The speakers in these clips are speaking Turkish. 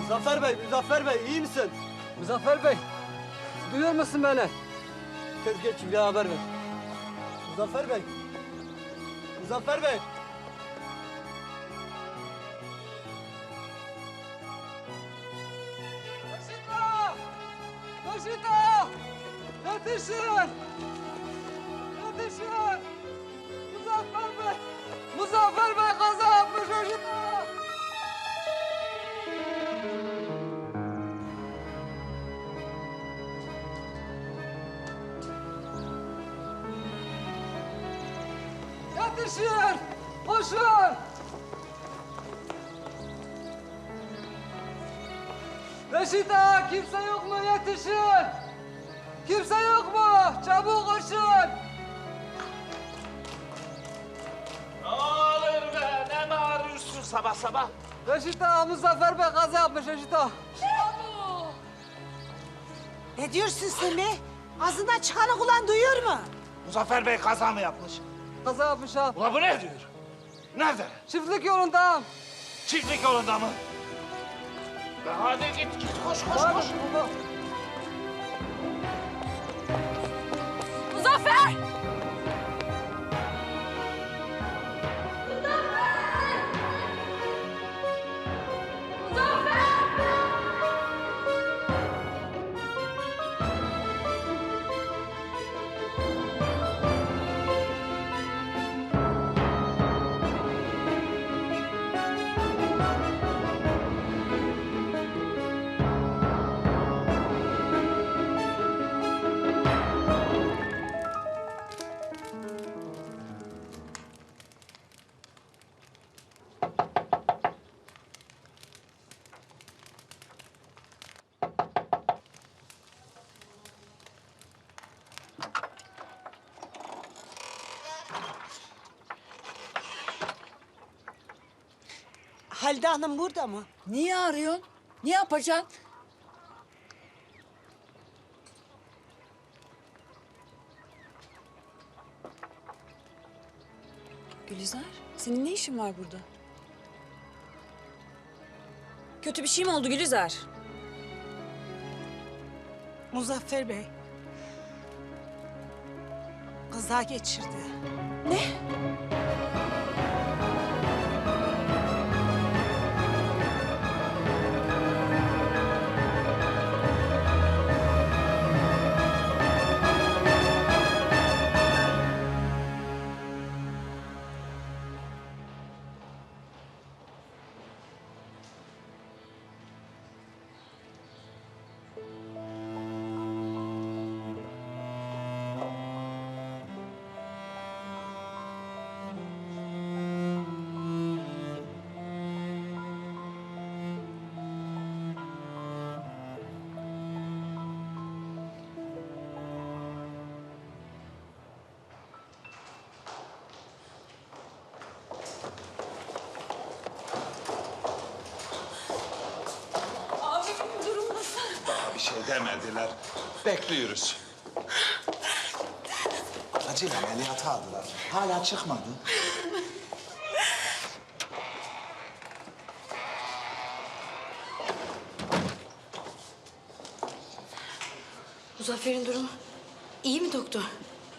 Muzaffer Bey, Muzaffer Bey iyi misin? Muzaffer Bey, duyuyor musun beni? Tez geç bir haber ver. Muzaffer Bey. Muzaffer Bey. Raşita! Raşita! Yetişin! Yetişin! Muzaffer Bey! Muzaffer Bey Yetişin! Koşun! Reşita kimse yok mu yetişin? Kimse yok mu? Çabuk koşun. Ne olur be, ne bağırıyorsun sabah sabah? Reşita Muzaffer Bey kaza yapmış Reşita. Ne diyorsun Semih? Ağzından çıkanı kulağın duyuyor mu? Muzaffer Bey kaza mı yapmış? Kaza yapmış ha. Ulan bu ne diyor? Nerede? Çiftlik yolunda. Çiftlik yolunda mı? Ya hadi git git koş koş koş. Muzaffer! Halide Hanım burada mı? Niye arıyorsun? Ne yapacaksın? Gülizar, senin ne işin var burada? Kötü bir şey mi oldu Gülizar? Muzaffer Bey. Kaza geçirdi. Ne? Bir şey demediler. Bekliyoruz. Acil ameliyata aldılar. Hala çıkmadı. Muzaffer'in durumu iyi mi doktor?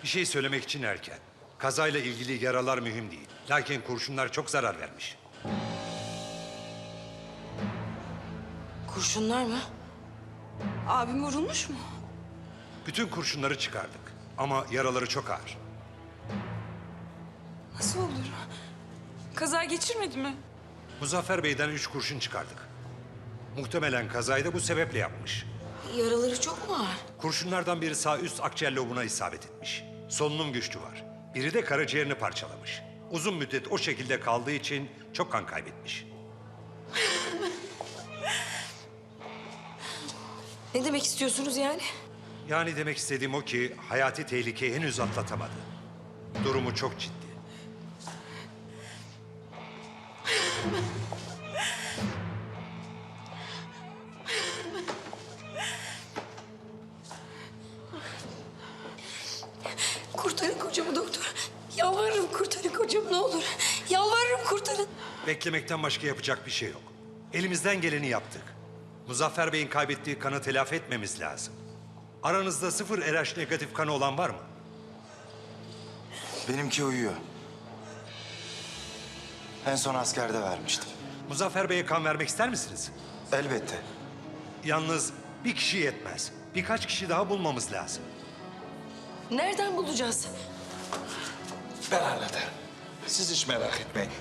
Bir şey söylemek için erken. Kazayla ilgili yaralar mühim değil. Lakin kurşunlar çok zarar vermiş. Kurşunlar mı? Abim vurulmuş mu? Bütün kurşunları çıkardık. Ama yaraları çok ağır. Nasıl olur? Kaza geçirmedi mi? Muzaffer Bey'den üç kurşun çıkardık. Muhtemelen kazayı da bu sebeple yapmış. Yaraları çok mu ağır? Kurşunlardan biri sağ üst akciğer lobuna isabet etmiş. Solunum güçlüğü var. Biri de karaciğerini parçalamış. Uzun müddet o şekilde kaldığı için çok kan kaybetmiş. Ne demek istiyorsunuz yani? Yani demek istediğim o ki hayati tehlikeyi henüz atlatamadı. Durumu çok ciddi. Kurtarın kocamı doktor. Yalvarırım kurtarın kocamı ne olur. Yalvarırım kurtarın. Beklemekten başka yapacak bir şey yok. Elimizden geleni yaptık. Muzaffer Bey'in kaybettiği kanı telafi etmemiz lazım. Aranızda sıfır RH negatif kanı olan var mı? Benimki uyuyor. En son askerde vermiştim. Muzaffer Bey'e kan vermek ister misiniz? Elbette. Yalnız bir kişi yetmez. Birkaç kişi daha bulmamız lazım. Nereden bulacağız? Ben hallederim. Siz hiç merak etmeyin.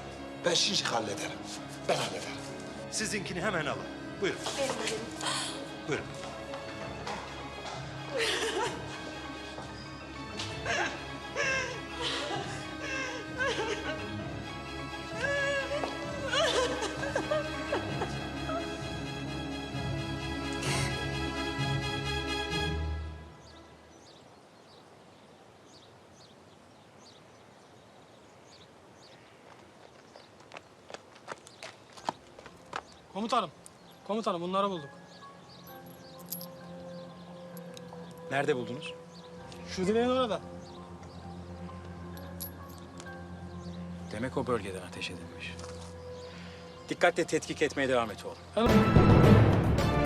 Ben şimdi hallederim. Ben hallederim. Sizinkini hemen alın. Buyurun. Buyurun. Komutanım, komutanım bunları bulduk. Nerede buldunuz? Şu direğin orada. Demek o bölgeden ateş edilmiş. Dikkatle tetkik etmeye devam et oğlum. Hemen-